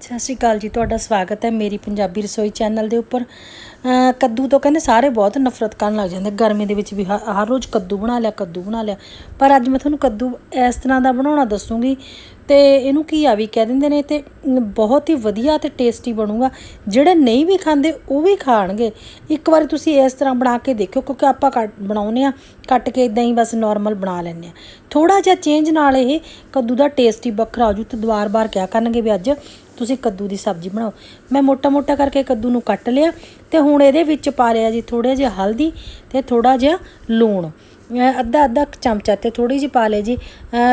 ਸਤਿ ਸ਼੍ਰੀ ਅਕਾਲ ਜੀ, ਤੁਹਾਡਾ ਸਵਾਗਤ ਹੈ ਮੇਰੀ ਪੰਜਾਬੀ ਰਸੋਈ ਚੈਨਲ ਦੇ ਉੱਪਰ। ਕੱਦੂ ਤੋਂ ਕਹਿੰਦੇ ਸਾਰੇ ਬਹੁਤ ਨਫ਼ਰਤ ਕਰਨ ਲੱਗ ਜਾਂਦੇ, ਗਰਮੀ ਦੇ ਵਿੱਚ ਵੀ ਹਰ ਰੋਜ਼ ਕੱਦੂ ਬਣਾ ਲਿਆ, ਕੱਦੂ ਬਣਾ ਲਿਆ। ਪਰ ਅੱਜ ਮੈਂ ਤੁਹਾਨੂੰ ਕੱਦੂ ਇਸ ਤਰ੍ਹਾਂ ਦਾ ਬਣਾਉਣਾ ਦੱਸੂਗੀ ਤੇ ਇਹਨੂੰ ਘੀਆ ਵੀ ਕਹਿ ਦਿੰਦੇ ਨੇ ਤੇ ਬਹੁਤ ਹੀ ਵਧੀਆ ਤੇ ਟੇਸਟੀ ਬਣੂਗਾ। ਜਿਹੜੇ ਨਹੀਂ ਵੀ ਖਾਂਦੇ ਉਹ ਵੀ ਖਾਣਗੇ। ਇੱਕ ਵਾਰੀ ਤੁਸੀਂ ਇਸ ਤਰ੍ਹਾਂ ਬਣਾ ਕੇ ਦੇਖਿਓ, ਕਿਉਂਕਿ ਆਪਾਂ ਕੱਟ ਬਣਾਉਨੇ ਆ ਕੱਟ ਕੇ ਇਦਾਂ ਹੀ ਬਸ ਨਾਰਮਲ ਬਣਾ ਲੈਂਦੇ ਆ ਥੋੜਾ ਜਿਹਾ ਚੇਂਜ ਨਾਲ ਇਹ ਕੱਦੂ ਦਾ ਟੇਸਟ ਹੀ ਵੱਖਰਾ ਹੋ ਜੂ ਤੇ ਦੁਬਾਰ-ਬਾਰ ਕਿਆ ਕਰਨਗੇ ਵੀ ਅੱਜ ਤੁਸੀਂ ਕੱਦੂ ਦੀ ਸਬਜ਼ੀ ਬਣਾਓ। ਮੈਂ ਮੋਟਾ-ਮੋਟਾ ਕਰਕੇ ਕੱਦੂ ਨੂੰ ਕੱਟ ਲਿਆ ਤੇ ਹੁਣ ਇਹਦੇ ਵਿੱਚ ਪਾ ਲਿਆ ਜੀ ਥੋੜਾ ਜਿਹਾ ਹਲਦੀ ਤੇ ਥੋੜਾ ਜਿਹਾ ਲੂਣ। ਅੱਧਾ ਅੱਧਾ ਚਮਚਾ ਤੇ ਥੋੜੀ ਜਿਹੀ ਪਾ ਲਿਆ ਜੀ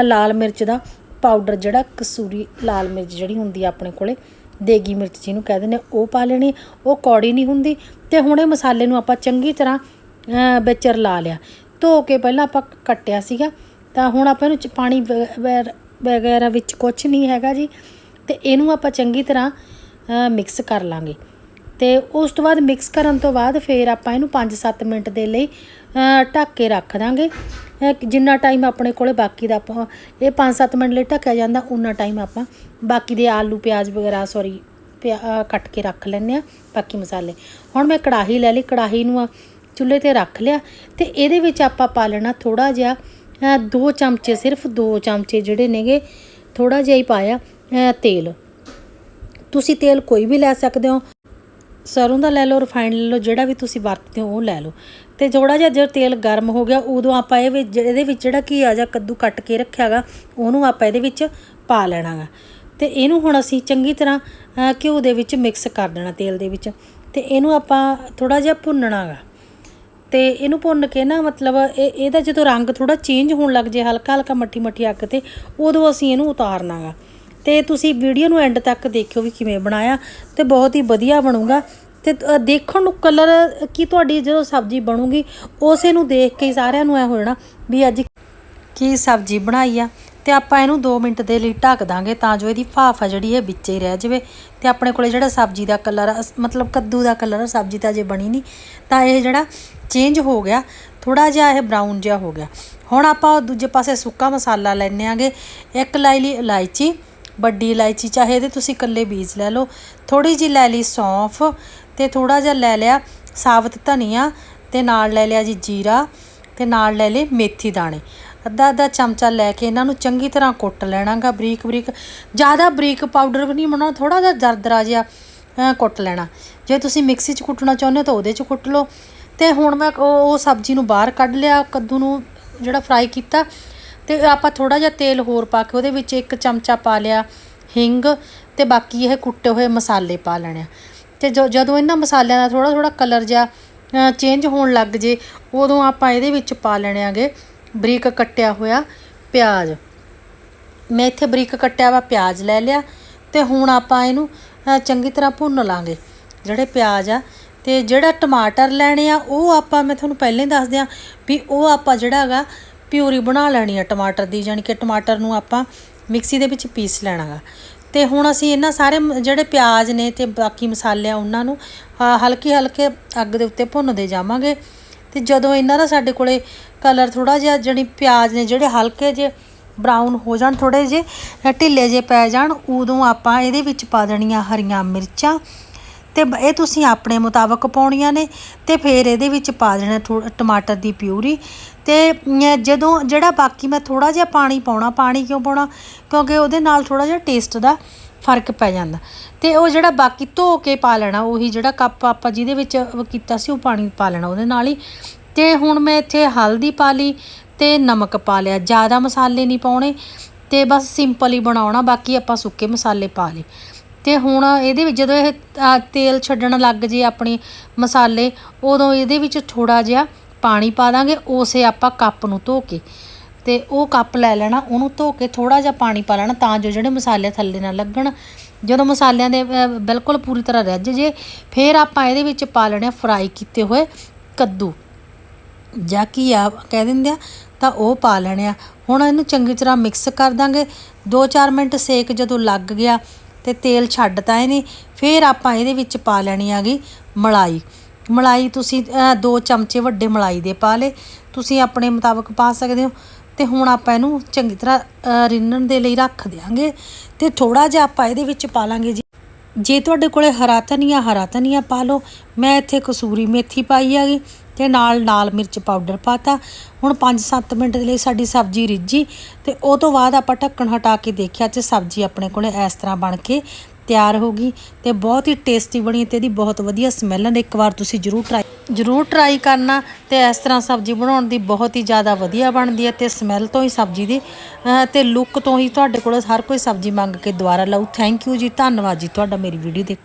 ਲਾਲ ਮਿਰਚ ਦਾ ਪਾਊਡਰ ਜਿਹੜਾ ਕਸੂਰੀ ਲਾਲ ਮਿਰਚ ਜਿਹੜੀ ਹੁੰਦੀ ਆ ਆਪਣੇ ਕੋਲੇ ਦੇਗੀ ਮਿਰਚ ਜਿਹਨੂੰ ਕਹਿ ਦਿੰਦੇ ਆ, ਉਹ ਪਾ ਲੈਣੀ। ਉਹ ਕੌੜੀ ਨਹੀਂ ਹੁੰਦੀ ਤੇ ਹੁਣ ਇਹ ਮਸਾਲੇ ਨੂੰ ਆਪਾਂ ਚੰਗੀ ਤਰ੍ਹਾਂ ਵਿੱਚ ਰਲਾ ਲਿਆ। ਧੋ ਕੇ ਪਹਿਲਾਂ ਆਪਾਂ ਕੱਟਿਆ ਸੀਗਾ ਤਾਂ ਹੁਣ ਆਪਾਂ ਇਹਨੂੰ ਪਾਣੀ ਵ- ਵੈ- ਵਗੈਰਾ ਵਿੱਚ ਕੁਝ ਨਹੀਂ ਹੈਗਾ ਜੀ। ਤੇ ਇਹਨੂੰ ਆਪਾਂ ਚੰਗੀ ਤਰ੍ਹਾਂ ਮਿਕਸ ਕਰ ਲਾਂਗੇ। ਤੇ ਉਸ ਤੋਂ ਬਾਅਦ ਮਿਕਸ ਕਰਨ ਤੋਂ ਬਾਅਦ ਫਿਰ ਆਪਾਂ ਇਹਨੂੰ 5-7 ਮਿੰਟ ਦੇ ਲਈ ਢੱਕ ਕੇ ਰੱਖ ਦਾਂਗੇ। ਜਿੰਨਾ ਟਾਈਮ ਆਪਣੇ ਕੋਲੇ ਬਾਕੀ ਦਾ ਆਪਾਂ, ਇਹ 5-7 ਮਿੰਟ ਲਈ ਢੱਕਿਆ ਜਾਂਦਾ ਉਨਾ ਟਾਈਮ ਆਪਾਂ ਬਾਕੀ ਦੇ ਆਲੂ, ਪਿਆਜ਼ ਵਗੈਰਾ ਸੌਰੀ ਕੱਟ ਕੇ ਰੱਖ ਲੈਂਦੇ ਆ ਬਾਕੀ ਮਸਾਲੇ। ਹੁਣ ਮੈਂ ਕੜਾਹੀ ਲੈ ਲਈ, ਕੜਾਹੀ ਨੂੰ ਚੁੱਲ੍ਹੇ ਤੇ ਰੱਖ ਲਿਆ। ਤੇ ਇਹਦੇ ਵਿੱਚ ਆਪਾਂ ਪਾ ਲੈਣਾ ਥੋੜਾ ਜਿਹਾ ਦੋ ਚਮਚੇ, ਸਿਰਫ ਦੋ ਚਮਚੇ ਜਿਹੜੇ ਨੇਗੇ ਥੋੜਾ ਜਿਹਾ ਹੀ ਪਾਇਆ। ਤੇਲ। ਤੁਸੀਂ ਤੇਲ ਕੋਈ ਵੀ ਲੈ ਸਕਦੇ ਹੋ। ਸਰੋਂ ਦਾ ਲੈ ਲਓ ਰਿਫਾਈਨਡ ਲੈ ਲਓ ਜਿਹੜਾ ਵੀ ਤੁਸੀਂ ਵਰਤਦੇ ਹੋ ਉਹ ਲੈ ਲਓ। ਤੇ ਥੋੜਾ ਜਿਹਾ ਜਦੋਂ ਤੇਲ ਗਰਮ ਹੋ ਗਿਆ ਉਦੋਂ ਆਪਾਂ ਇਹ ਵਿੱਚ ਇਹਦੇ ਵਿੱਚ ਜਿਹੜਾ ਘੀਆ ਜਾਂ ਕੱਦੂ ਕੱਟ ਕੇ ਰੱਖਿਆਗਾ ਉਹਨੂੰ ਆਪਾਂ ਇਹਦੇ ਵਿੱਚ ਪਾ ਲੈਣਾਗਾ ਤੇ ਇਹਨੂੰ ਹੁਣ ਅਸੀਂ ਚੰਗੀ ਤਰ੍ਹਾਂ ਅ, ਘਿਓ ਦੇ ਵਿੱਚ ਮਿਕਸ ਕਰ ਦੇਣਾ ਤੇਲ ਦੇ ਵਿੱਚ। ਤੇ ਇਹਨੂੰ ਆਪਾਂ ਥੋੜਾ ਜਿਹਾ ਭੁੰਨਣਾਗਾ ਤੇ ਇਹਨੂੰ ਭੁੰਨ ਕੇ ਨਾ ਮਤਲਬ ਇਹ ਇਹਦਾ ਜਦੋਂ ਰੰਗ ਥੋੜਾ ਚੇਂਜ ਹੋਣ ਲੱਗ ਜੇ ਹਲਕਾ ਹਲਕਾ ਮੱਠੀ ਮੱਠੀ ਅੱਗ ਤੇ ਉਦੋਂ ਅਸੀਂ ਇਹਨੂੰ ਉਤਾਰਨਾਗਾ ਤੇ ਤੁਸੀਂ ਵੀਡੀਓ ਨੂੰ ਐਂਡ ਤੱਕ ਦੇਖਿਓ ਵੀ ਕਿਵੇਂ ਬਣਾਇਆ ਤੇ ਬਹੁਤ ਹੀ ਵਧੀਆ ਬਣੂਗਾ। ਤੇ ਦੇਖਣ ਨੂੰ ਕਲਰ ਕੀ ਤੁਹਾਡੀ ਜਦੋਂ ਸਬਜ਼ੀ ਬਣੂਗੀ, ਉਸੇ ਨੂੰ ਦੇਖ ਕੇ ਸਾਰਿਆਂ ਨੂੰ ਐ ਹੋ ਜਾਣਾ ਵੀ ਅੱਜ ਕੀ ਸਬਜ਼ੀ ਬਣਾਈ ਆ। ਤੇ ਆਪਾਂ ਇਹਨੂੰ 2 ਮਿੰਟ ਦੇ ਲਈ ਢੱਕ ਦਾਂਗੇ ਤਾਂ ਜੋ ਇਹਦੀ ਭਾਫ ਆ ਜਿਹੜੀ ਇਹ ਵਿੱਚ ਹੀ ਰਹਿ ਜਾਵੇ। ਤੇ ਆਪਣੇ ਕੋਲੇ ਜਿਹੜਾ ਸਬਜ਼ੀ ਦਾ ਕਲਰ ਮਤਲਬ ਕੱਦੂ ਦਾ ਕਲਰ ਸਬਜ਼ੀ ਤਾਂ ਜੇ ਬਣੀ ਨਹੀਂ। ਤਾਂ ਇਹ ਜਿਹੜਾ ਚੇਂਜ ਹੋ ਗਿਆ ਥੋੜਾ ਜਿਹਾ ਇਹ ਬਰਾਊਨ ਜਿਹਾ ਹੋ ਗਿਆ। ਹੁਣ ਆਪਾਂ ਦੂਜੇ ਪਾਸੇ ਸੁੱਕਾ ਮਸਾਲਾ ਲੈਣੇ ਆਂਗੇ। ਇੱਕ ਲਾਈ ਲਈ ਇਲਾਇਚੀ ਵੱਡੀ ਇਲਾਇਚੀ, ਚਾਹੇ ਇਹਦੇ ਤੁਸੀਂ ਇਕੱਲੇ ਬੀਜ ਲੈ ਲਓ। ਥੋੜੀ ਜਿਹੀ ਲੈ ਲਈ ਸੌਂਫ ਤੇ ਥੋੜਾ ਜਿਹਾ ਲੈ ਲਿਆ ਸਾਬਤ ਧਨੀਆ ਤੇ ਨਾਲ ਲੈ ਲਿਆ ਜੀ ਜੀਰਾ ਤੇ ਨਾਲ ਲੈ ਲਏ ਮੇਥੀ ਦਾਣੇ। ਅੱਧਾ ਅੱਧਾ ਚਮਚਾ ਲੈ ਕੇ ਇਹਨਾਂ ਨੂੰ ਚੰਗੀ ਤਰ੍ਹਾਂ ਕੁੱਟ ਲੈਣਾਗਾ ਬਰੀਕ ਬਰੀਕ। ਜ਼ਿਆਦਾ ਬਰੀਕ ਪਾਊਡਰ ਵੀ ਨਹੀਂ ਬਣਾਉਣਾ ਥੋੜਾ ਜਿਹਾ ਦਰਦਰਾ ਜਿਹਾ ਕੁੱਟ ਲੈਣਾ। ਜੇ ਤੁਸੀਂ ਮਿਕਸੀ 'ਚ ਕੁੱਟਣਾ ਚਾਹੁੰਦੇ ਹੋ ਤਾਂ ਉਹਦੇ 'ਚ ਕੁੱਟ ਲਓ। ਤੇ ਹੁਣ ਮੈਂ ਉਹ ਸਬਜ਼ੀ ਨੂੰ ਬਾਹਰ ਕੱਢ ਲਿਆ, ਕੱਦੂ ਨੂੰ ਜਿਹੜਾ ਫਰਾਈ ਕੀਤਾ। ਤੇ ਆਪਾਂ ਥੋੜਾ ਜਿਹਾ ਤੇਲ ਹੋਰ ਪਾ ਕੇ ਉਹਦੇ ਵਿੱਚ ਇੱਕ ਚਮਚਾ ਪਾ ਲਿਆ ਹਿੰਗ ਤੇ ਬਾਕੀ ਇਹ ਕੁੱਟੇ ਹੋਏ ਮਸਾਲੇ ਪਾ ਲੈਣੇ ਆ। ਤੇ ਜੋ- ਜਦੋਂ ਇਹਨਾਂ ਮਸਾਲਿਆਂ ਦਾ ਥੋੜਾ ਥੋੜਾ ਕਲਰ ਜਿਹਾ ਚੇਂਜ ਹੋਣ ਲੱਗ ਜੇ, ਉਦੋਂ ਆਪਾਂ ਇਹਦੇ ਵਿੱਚ ਪਾ ਲੈਣੇ ਆਗੇ ਬਰੀਕ ਕੱਟਿਆ ਹੋਇਆ ਪਿਆਜ਼। ਮੈਂ ਇੱਥੇ ਬਰੀਕ ਕੱਟਿਆ ਵਾ ਪਿਆਜ਼ ਲੈ ਲਿਆ ਤੇ ਹੁਣ ਆਪਾਂ ਇਹਨੂੰ ਚੰਗੀ ਤਰ੍ਹਾਂ ਭੁੰਨ ਲਾਂਗੇ ਜਿਹੜੇ ਪਿਆਜ਼ ਆ। ਤੇ ਜਿਹੜਾ ਟਮਾਟਰ ਲੈਣੇ ਆ, ਉਹ ਆਪਾਂ, ਮੈਂ ਤੁਹਾਨੂੰ ਪਹਿਲਾਂ ਹੀ ਦੱਸ ਦਿਆਂ ਵੀ ਉਹ ਆਪਾਂ ਜਿਹੜਾ ਹੈਗਾ ਪਿਊਰੀ ਬਣਾ ਲੈਣੀ ਆ ਟਮਾਟਰ ਦੀ ਯਾਨੀ ਕਿ ਟਮਾਟਰ ਨੂੰ ਆਪਾਂ ਮਿਕਸੀ ਦੇ ਵਿੱਚ ਪੀਸ ਲੈਣਾਗਾ। ਤੇ ਹੁਣ ਅਸੀਂ ਇਹਨਾਂ ਸਾਰੇ ਜਿਹੜੇ ਪਿਆਜ਼ ਨੇ ਤੇ ਬਾਕੀ ਮਸਾਲੇ ਆ ਉਹਨਾਂ ਨੂੰ ਅ, ਹਲਕੇ ਹਲਕੇ ਅੱਗ ਦੇ ਉੱਤੇ ਭੁੰਨਦੇ ਜਾਵਾਂਗੇ। ਤੇ ਜਦੋਂ ਇਹਨਾਂ ਦਾ ਸਾਡੇ ਕੋਲੇ ਕਲਰ ਥੋੜਾ ਜਿਹਾ ਜਿਹੜੀ ਪਿਆਜ਼ ਨੇ ਜਿਹੜੇ ਹਲਕੇ ਜੇ ਬਰਾਊਨ ਹੋ ਜਾਣ ਥੋੜੇ ਜੇ ਢਿੱਲੇ ਜੇ ਪੈ ਜਾਣ ਉਦੋਂ ਆਪਾਂ ਇਹਦੇ ਵਿੱਚ ਪਾ ਦੇਣੀਆਂ ਹਰੀਆਂ ਮਿਰਚਾਂ ਤੇ ਇਹ ਤੁਸੀਂ ਆਪਣੇ ਮੁਤਾਬਕ ਪਾਉਣੀਆਂ ਨੇ ਤੇ ਫਿਰ ਇਹਦੇ ਵਿੱਚ ਪਾ ਦੇਣਾ ਥੋ- ਟਮਾਟਰ ਦੀ ਪਿਊਰੀ। ਤੇ ਜਦੋਂ ਜਿਹੜਾ ਬਾਕੀ ਮੈਂ ਥੋੜਾ ਜਿਹਾ ਪਾਣੀ ਪਾਉਣਾ, ਪਾਣੀ ਕਿਉਂ ਪਾਉਣਾ? ਕਿਉਂਕਿ ਉਹਦੇ ਨਾਲ ਥੋੜਾ ਜਿਹਾ ਟੇਸਟ ਦਾ ਫ਼ਰਕ ਪੈ ਜਾਂਦਾ। ਤੇ ਉਹ ਜਿਹੜਾ ਬਾਕੀ ਧੋ ਕੇ ਪਾ ਲੈਣਾ, ਉਹੀ ਜਿਹੜਾ ਕੱਪ ਆਪਾਂ ਜਿਹਦੇ ਵਿੱਚ ਕੀਤਾ ਸੀ, ਉਹ ਪਾਣੀ ਪਾ ਲੈਣਾ ਉਹਦੇ ਨਾਲ ਹੀ। ਤੇ ਹੁਣ ਮੈਂ ਇੱਥੇ ਹਲਦੀ ਪਾ ਲਈ ਤੇ ਨਮਕ ਪਾ ਲਿਆ। ਜ਼ਿਆਦਾ ਮਸਾਲੇ ਨਹੀਂ ਪਾਉਣੇ। ਤੇ ਬਸ ਸਿੰਪਲ ਹੀ ਬਣਾਉਣਾ, ਬਾਕੀ ਆਪਾਂ ਸੁੱਕੇ ਮਸਾਲੇ ਪਾ ਲਏ। ਤੇ ਹੁਣ ਇਹਦੇ ਵਿੱਚ ਜਦੋਂ ਇਹ ਤੇਲ ਛੱਡਣ ਲੱਗ ਜੇ ਆਪਣੇ ਮਸਾਲੇ, ਉਦੋਂ ਇਹਦੇ ਵਿੱਚ ਥੋੜਾ ਜਿਹਾ ਪਾਣੀ ਪਾ ਦਾਂਗੇ, ਉਸੇ ਆਪਾਂ ਕੱਪ ਨੂੰ ਧੋ ਕੇ। ਤੇ ਉਹ ਕੱਪ ਲੈ ਲੈਣਾ, ਉਹਨੂੰ ਧੋ ਕੇ ਥੋੜਾ ਜਿਹਾ ਪਾਣੀ ਪਾ ਲੈਣਾ ਤਾਂ ਜੋ ਜਿਹੜੇ ਮਸਾਲੇ ਥੱਲੇ ਨਾ ਲੱਗਣ। ਜਦੋਂ ਮਸਾਲਿਆਂ ਦੇ ਬਿਲਕੁਲ ਪੂਰੀ ਤਰ੍ਹਾਂ ਰੱਜ ਜੇ, ਫਿਰ ਆਪਾਂ ਇਹਦੇ ਵਿੱਚ ਪਾ ਲੈਣੇ ਫਰਾਈ ਕੀਤੇ ਹੋਏ ਕੱਦੂ। ਜਾਂ ਕੀ ਆ, ਕਹਿ ਦਿੰਦੇ ਆ, ਤਾਂ ਉਹ ਪਾ ਲੈਣੇ ਆ। ਹੁਣ ਇਹਨੂੰ ਚੰਗੀ ਤਰ੍ਹਾਂ ਮਿਕਸ ਕਰ ਦਾਂਗੇ। 2-4 ਮਿੰਟ ਸੇਕ ਜਦੋਂ ਲੱਗ ਗਿਆ ਤੇ ਤੇਲ ਛੱਡਤਾ ਇਹਨੇ, ਫਿਰ ਆਪਾਂ ਇਹਦੇ ਵਿੱਚ ਪਾ ਲੈਣੀ ਆਗੀ ਮਲਾਈ। ਮਲਾਈ ਤੁਸੀਂ ਦੋ ਚਮਚੇ ਵੱਡੇ ਮਲਾਈ ਦੇ ਪਾ ਲੇ ਤੁਸੀਂ ਆਪਣੇ ਮੁਤਾਬਕ ਪਾ ਸਕਦੇ ਹੋ। ਤੇ ਹੁਣ ਆਪਾਂ ਇਹਨੂੰ ਚੰਗੀ ਤਰ੍ਹਾਂ ਰਿੰਨਣ ਦੇ ਲਈ ਰੱਖ ਦਿਆਂਗੇ ਤੇ ਥੋੜਾ ਜਿਹਾ ਆਪਾਂ ਇਹਦੇ ਵਿੱਚ ਪਾ ਲਾਂਗੇ ਜੀ। ਜੇ ਤੁਹਾਡੇ ਕੋਲੇ ਹਰਾ ਧਨੀਆ ਹਰਾ ਧਨੀਆ ਪਾ ਲਓ। ਮੈਂ ਇੱਥੇ ਕਸੂਰੀ ਮੇਥੀ ਪਾਈ ਹੈਗੀ। ਤੇ ਨਾਲ ਲਾਲ ਮਿਰਚ ਪਾਊਡਰ ਪਾਤਾ। ਹੁਣ 5-7 ਮਿੰਟ ਦੇ ਲਈ ਸਾਡੀ ਸਬਜ਼ੀ ਰਿੱਝੀ ਤੇ ਉਹ ਤੋਂ ਬਾਅਦ ਆਪਾਂ ਢੱਕਣ ਹਟਾ ਕੇ ਦੇਖਿਆ ਤੇ ਸਬਜ਼ੀ ਆਪਣੇ ਕੋਲੇ ਇਸ ਤਰ੍ਹਾਂ ਬਣ ਕੇ ਤਿਆਰ ਹੋ ਗਈ ਤੇ ਬਹੁਤ ਹੀ ਟੇਸਟੀ ਬਣੀ ਤੇ ਇਹਦੀ ਬਹੁਤ ਵਧੀਆ ਸਮੈਲ ਹੈ ਇੱਕ ਵਾਰ ਤੁਸੀਂ ਜਰੂਰ ਟਰਾਈ ਜਰੂਰ ਟਰਾਈ ਕਰਨਾ ਤੇ ਇਸ ਤਰ੍ਹਾਂ ਸਬਜ਼ੀ ਬਣਾਉਣ ਦੀ ਬਹੁਤ ਹੀ ਜ਼ਿਆਦਾ ਵਧੀਆ ਬਣਦੀ ਹੈ ਤੇ ਸਮੈਲ ਤੋਂ ਹੀ ਸਬਜ਼ੀ ਦੀ, ਅਹ, ਤੇ ਲੁੱਕ ਤੋਂ ਹੀ ਤੁਹਾਡੇ ਕੋਲ ਹਰ ਕੋਈ ਸਬਜ਼ੀ ਮੰਗ ਕੇ ਦੁਬਾਰਾ ਲਊ। ਥੈਂਕ ਯੂ ਜੀ, ਧੰਨਵਾਦ ਜੀ ਤੁਹਾਡਾ ਮੇਰੀ ਵੀਡੀਓ ਦੇਖਣ